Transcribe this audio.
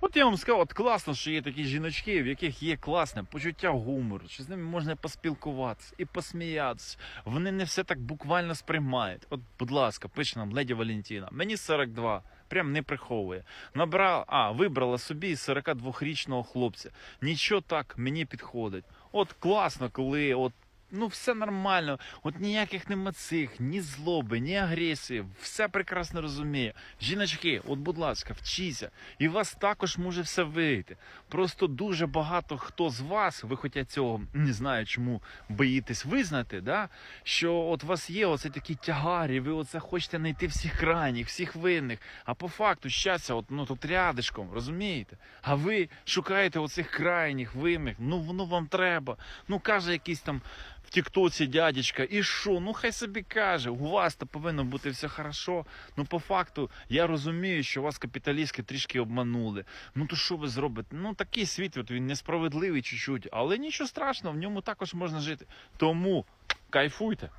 От я вам сказав, от класно, що є такі жіночки, в яких є класне почуття гумору, що з ними можна поспілкуватися і посміятися. Вони не все так буквально сприймають. От, будь ласка, пише нам леді Валентина. Мені 42, прям не приховує. Набрала, а, вибрала собі 42-річного хлопця. Нічого так мені підходить. От класно, коли от. Ну, все нормально, от ніяких нема цих, ні злоби, ні агресії, все прекрасно розуміє. Жіночки, от, будь ласка, вчіться, і у вас також може все вийти. Просто дуже багато хто з вас, ви хоча цього не знаю, чому боїтесь визнати, да? що от у вас є оце такі тягарі, ви оце хочете знайти всіх крайніх, всіх винних. А по факту щастя, от, ну тут рядишком, розумієте? А ви шукаєте оцих крайніх, винних, ну воно вам треба. Ну каже якийсь там в Тіктоці дядечка, і що? Ну хай собі каже, у вас то повинно бути все хорошо. Ну по факту я розумію, що вас капіталістки трішки обманули. Ну то що ви зробите? Ну такий світ, от він несправедливий чуть-чуть, але нічого страшного, в ньому також можна жити. Тому кайфуйте.